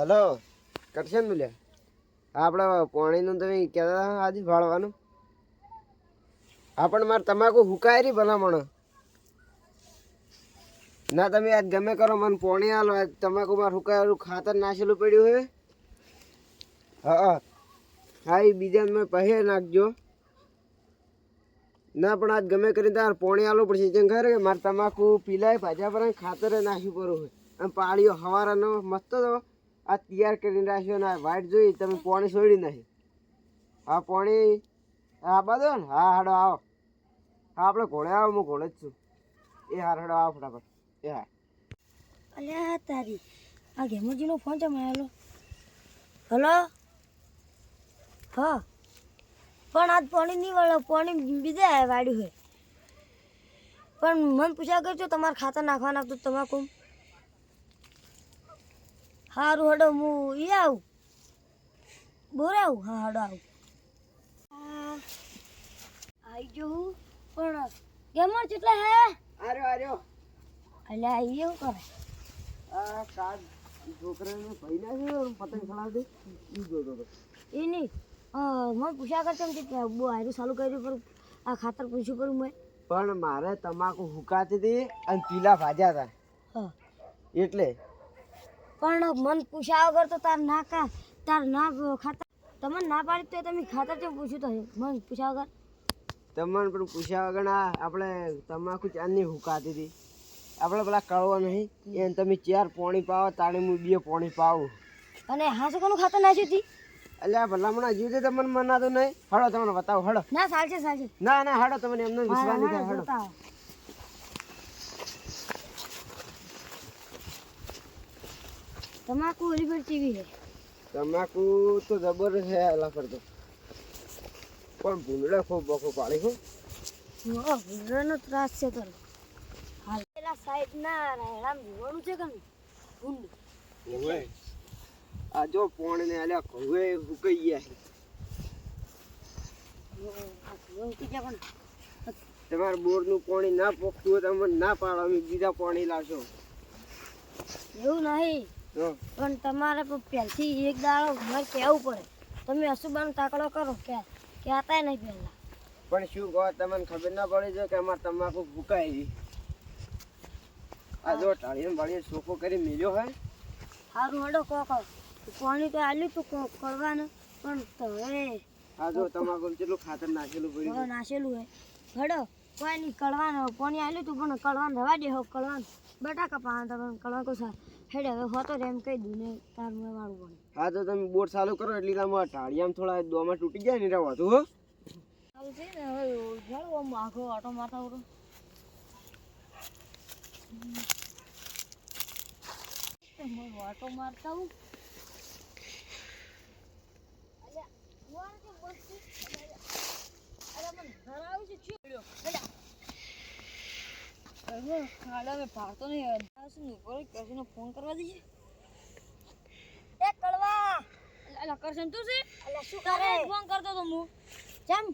Hello, Karshan બોલ્યા આપણે પાણીનું તમે કહેતા હતા આજે ભાળવાનું. હા મારે તમાકુ હુકાય રહી ભલામણ. ના, તમે આજ ગમે કરો, મને પોણી આલો. આજ તમાકુ મારે હુકાયેલું ખાતર નાખેલું પડ્યું હે. હા હા. એ બીજા મેં પહે નાખજો. ના, પણ આજ ગમે કરીને તાર પોણી આલવું પડશે. જેમ ખરે મારે તમાકુ પીલાય, ભાજા પર ખાતર નાખ્યું પડ્યું હોય. અને પાળીઓ હવારાનો મસ્ત તો આ તૈયાર કરીને રાખ્યો ને આ વાઇટ જોઈ તમે પોણી છોડી નાખી. હા પોણી હા બધો ને હા હાડો આવો. હા આપણે ઘોડે આવો, હું ઘોડે જ છું. એ હાર હાડો આવો ફટાફટ. એ હા અલ્યા તારી, આ ગેમુજીનો ફોન છે મારેલો હલો. હા. પણ આજ પાણી નહીં વળે, પાણી બીજે વાડ્યું છે પણ મને પૂછ્યા કરજો, તમારે ખાતર નાખવા નાખતું તમાકુ સારું હડો હું ઈ આવું. બોરે આવું હા હડો આવું. આવી જવું પણ ગેમર કેટલા હે? આર્યો આર્યો એટલે આવી એવું કરે. આ કાર્ડ છોકરાને ભાઈ ના છે પતંગ ચડાવતી ઈ જોતો હતો. એ નહીં. મને પૂછ્યા કરશે એમ કે બહુ હારું ચાલુ કર્યું પર આ ખાતર પૂછ્યું પર મેં. પણ મારે તમાકુ હુકાતી હતી અને પીલા ભાજ્યા હતા. હા. એટલે પણ મન પૂછ્યા વગર તો તાર ના કા તાર ના ખાતર તમને ના પાડી તો તમે ખાતર કેમ પૂછ્યું તો? મન પૂછ્યા વગર? તમને પણ પૂછ્યા વગર આ આપણે તમાકુ ચાંદની હુકાતી હતી. આપણે પેલા કળવો નહીં એને તમે ચાર પોણી પાવો તાણે હું બે પોણી પાવું. અને હાસો કોનું ખાતર નાખ્યું હતી આ ભલામણા જીવતે તમને મનાતું નહીં. હળો તમને બતાવો હળો. ના સાચે સાચે. ના ના હળો તમને એમને હા, વિશ્વાસ નહીં હળો જોતા આવો. તમાકુ ઓલી પર ચીવી છે? તમાકુ તો જબર છે આલા કરતો પણ ભૂંડડા ખૂબ બખો પાડી હો ભૂંડડાનો ત્રાસ છે તારો. હાલ. પેલા સાઈડ ના રામ જોવાનું છે કે નહીં? ભૂંડ. ઓવે. આ જો પોણ ને આલ્યા હવે ઉકઈ ગયા છે. તમારે બોરનું પાણી ના પોખતું હોય તમે ના પાડો અમે બીજા પાણી લાવશો. એવું નહીં. તો પણ તમારે પહેલથી એક દાડો ઘર કહેવું પડે. તમે અશુભાનો તાકડો કરો કે કહેતા નહીં પહેલાં. પણ શું કહો તમને ખબર ના પડી જો કે અમારે તમાકુ છે. આ જો ટાળીને વાળીએ ચોખ્ખો કરી મેલ્યો હોય સારું હડો કો કહો પાણી તો આલ્યું તું કોક કરવાનું. પણ હવે આ જો તમાકુ કેટલું ખાતર નાખેલું પડ્યું નાખેલું હે. હડો કોઈ નહીં કળવાનું પાણી આલ્યું તું પણ કળવાનું રવા દે હો કળવાનું બટાકા પાન તમે કળવા કો સા હેડે હવે હોતો એમ કહી દઉં ને તાર મેં વાળું પણ હા તો તમે બોટ ચાલુ કરો એટલે તમારા ટાળિયામાં થોડા દોમાં તૂટી જાય ને એટલે વધુ હો. ચાલુ છે ને હવે હેડો આમ આખો આટો મારતા ઉડો ઓટો મારતા હું ફોન કરવા દઈએ એ કળવા અલા કરશન તું છે અલા શું કરે ફોન કરતો તો હું ચમ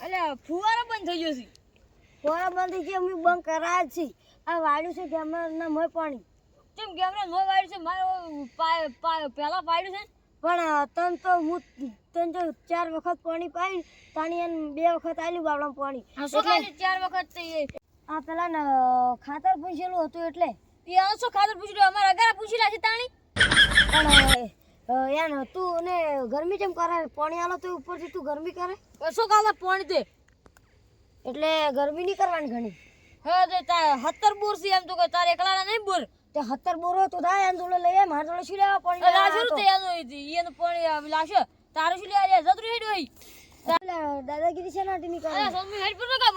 અલા ફુવારો બંધ થઈ ગયો છે ફુવારો બંધ થઈ છે અમે બંધ કરાય છે આ વાડ્યું છે ગેમરના મોય પાણી કેમ કેમેરા મોય વાડ્યું છે મારે પહેલા પાડ્યું છે પણ તન તો હું તન તો ચાર વખત પાણી પાઈ તાણી બે વખત આલ્યું બાવડા પાણી. ચાર વખત આ પેલા ખાતર પૂછેલું હતું એટલે. એ શું ખાતર પૂછેલું અમારા અગારા પૂછી લાગી તાણી. પણ યાર તું ને ગરમી કેમ કરે? પાણી આલો તો ઉપરથી તું ગરમી કરે? કશો કાલે પાણી તે એટલે ગરમી નહીં કરવાની ઘણી. હા તો તાર હત્તર બોર છે એમ તો કે તારે એકલાના નહીં બોર. તે હત્તર હોય તો થાય એમ જોડે લઈ આય, મારા જોડે શું લેવા પાણી લાશે તો? એનું એનું પાણી લાશે તારે શું લેવા જાય? જતરું હઈ એટલે દાદાગીરી છે નાટી અલા કરે સ્વામી હેડ પર કા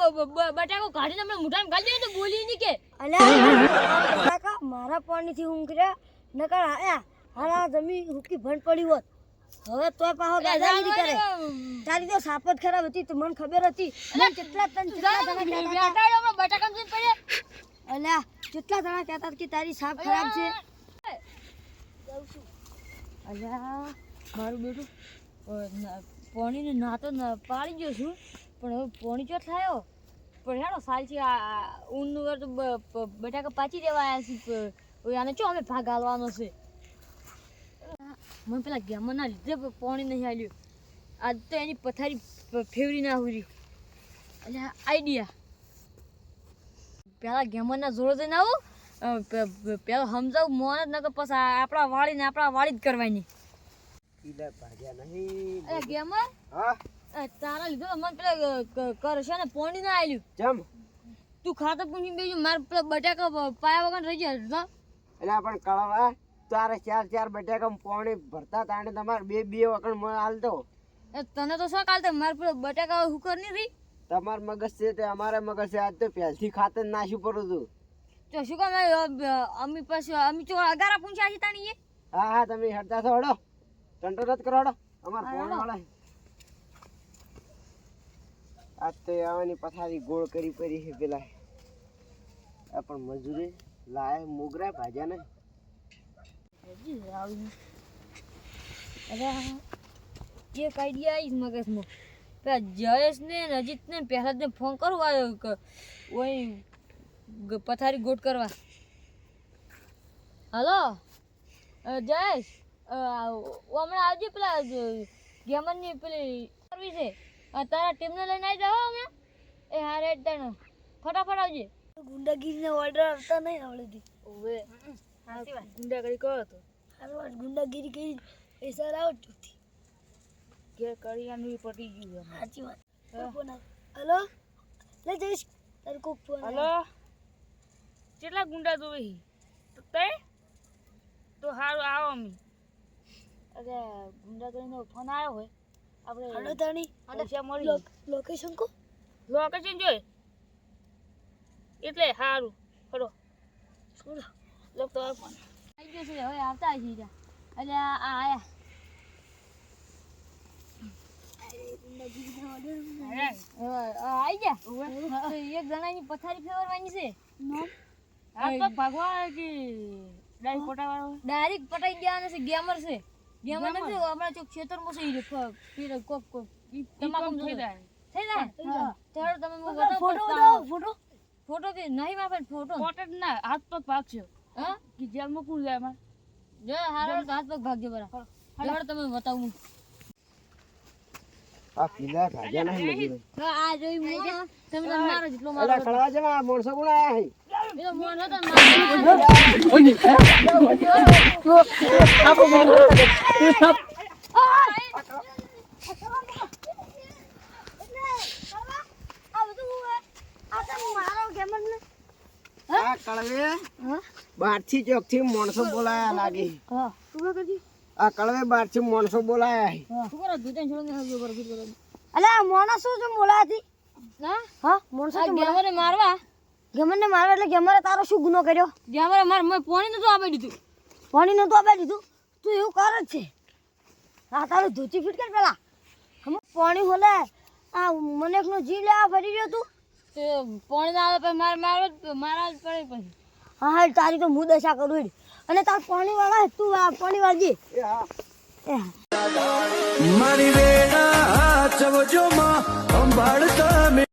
બટાકો કાઢીને હમણાં મુઠામાં ગાલી દે તો બોલી ની કે. અલ્યા કાકા મારા પાણીથી હું કર્યા નકર આયા હારા જમી હુકી ભણ પડી હોત. હવે તો પાહો દાદાગીરી કરે. તારી તો સાપત ખરાબ હતી તો મને ખબર હતી. મને કેટલા તન કેટલા જણા કહેતા હતા. બટાકા જઈને પડ્યા અલ્યા કેટલા જણા કહેતા કે તારી સાપ ખરાબ છે. અલ્યા મારું બેટું પાણીને ના તો ન- પાડી ગયો છું. પણ હવે પાણી ચો થયો? પણ હેડો, સાલ છે, આ ઊનનું વર તો બટાકા પાચી દેવા આવ્યા છે આને ચો અમે ભાગ હાલવાનો છે? મને પેલા ગેમરના લીધે પાણી નહીં આવ્યું આજ તો એની પથારી ફેવરી ના હુરી. એટલે આઈડિયા. પેલા ગેમરના જોડે જઈને આવું. પેલા સમજાવું, મોન જ નકર પછી આપણા વાળીને આપણા વાળી જ કરવાની. પીલા ભાગ્યા નહીં. અરે ગેમર? હા? તારા લીધો મને પેલા કરશે ને પોણી ના આવ્યું જમ તું ખાતર પૂછી બેજો મારે પેલા બટાકા પાયા વગર રહી જાય એટલે પણ કળવા તારે ચાર ચાર બટાકા પોણી ભરતા તાણે તમારે બે બે વખત મને હાલતો તને તો શું કાલતો મારે પેલા બટાકા હુકર નહીં રહી. તમાર મગજ છે તે અમારે મગજ છે આજ તો પહેલથી ખાતર નાશું પડું તું. તો શું કામ અમી પાસે અમી ચો અગારા પૂછ્યા છે તાણીએ? હા હા તમે હડતા છો હડો. ટંટો રદ કરો હડો. અમાર ફોન વાળા આજ તો આવવાની પથારી ગોળ કરી પડી છે પેલા. આ પણ મજૂરી. લાય મોગરા ભાજા ને એક આઈડિયા આવી મગજમાં. પેલા જયેશ ને અજીત ને પહેલાજને ફોન કરવા આવ્યો કે ઓય પથારી ગોટ કરવા. હલો? જયેશ? હમણાં આવજે પેલા ગેમન ગેમરની પેલી કરવી છે. તારા ટીમને લઈને આવી જાવ હમણાં. એ હા રેડ તને ફટાફટ આવજે. ગુંડાગીરીને ઓર્ડર આવતા નહીં આવડેથી ઓવે. ગુંડાગીરી કરો હતો હારું ગુંડાગીરી કરી પૈસા લાવો કે ઘેર કરિયાનું પટી ગયું સાચી વાત. હલો? લે જઈશ. તારે કોક ફોન હલો? કેટલા ગુંડા જોવે તો તે તો સારું આવો અમે. અરે ગુંડા નો ફોન આવ્યો હોય. આપણે તાણી પૈસા મળી લોકેશન કો લોકેશન જોઈ. એટલે સારું ખરો છોડો. લોક તો ફોન. આવી ગયો છે હવે આવતા હશે એટલે આ આ આયા. આવી ગયા? તો એક જણાની પથારી ફેરવવાની છે. ભગવાન ડાયરેક્ટ પટાઈ ગયા છે ગેમર છે. ગેમર નથી હમણાં ચોક ખેતરમાં ઈ ફ- ફેર કોક કોક તમાકુ થઈ જાય થઈ જાય ચાલો તમે મને બતાવો ફોટો બતાવો ફોટો ફોટો કે નહીં માપે ફોટો ફોટો ના હાથ પગ ભાગ છે હા કે જેલમાં કોણ જાય એમાં જો હારો હાથ પગ ભાગજો બરા હાલો તમે બતાવું આ પીલા રાજા નહીં મજૂરી તો આ જોઈ મોણ તમે મારો જેટલો મારો કળવા જવા આ ગુણા કોણ આયા બારથી ચોકથી માણસો બોલાયા લાગે. આ કળવે બારથી માણસો બોલાયા મોણસ શું હા? મોણસ મારવા? ગેમર ને મારવા એટલે ગેમરે તારો શું ગુનો કર્યો? ગેમરે માર મેં પાણી નતું આપી દીધું. પાણી નતું આપી દીધું? તું એવું કર જ છે. આ તારું ધોતી ફીટ કર પેલા. હમ પાણી હોલે. આ મને એકનો જીવ લેવા ફરી રહ્યો તું? તે પાણી ના આવે માર મારવા મારા જ પડે પછી. હા હા તારી તો હું દશા કરું. અને તાર પાણી વાળા તું આ પાણી વાળજી. મારી વેણા ચવજો માં અંબાડતા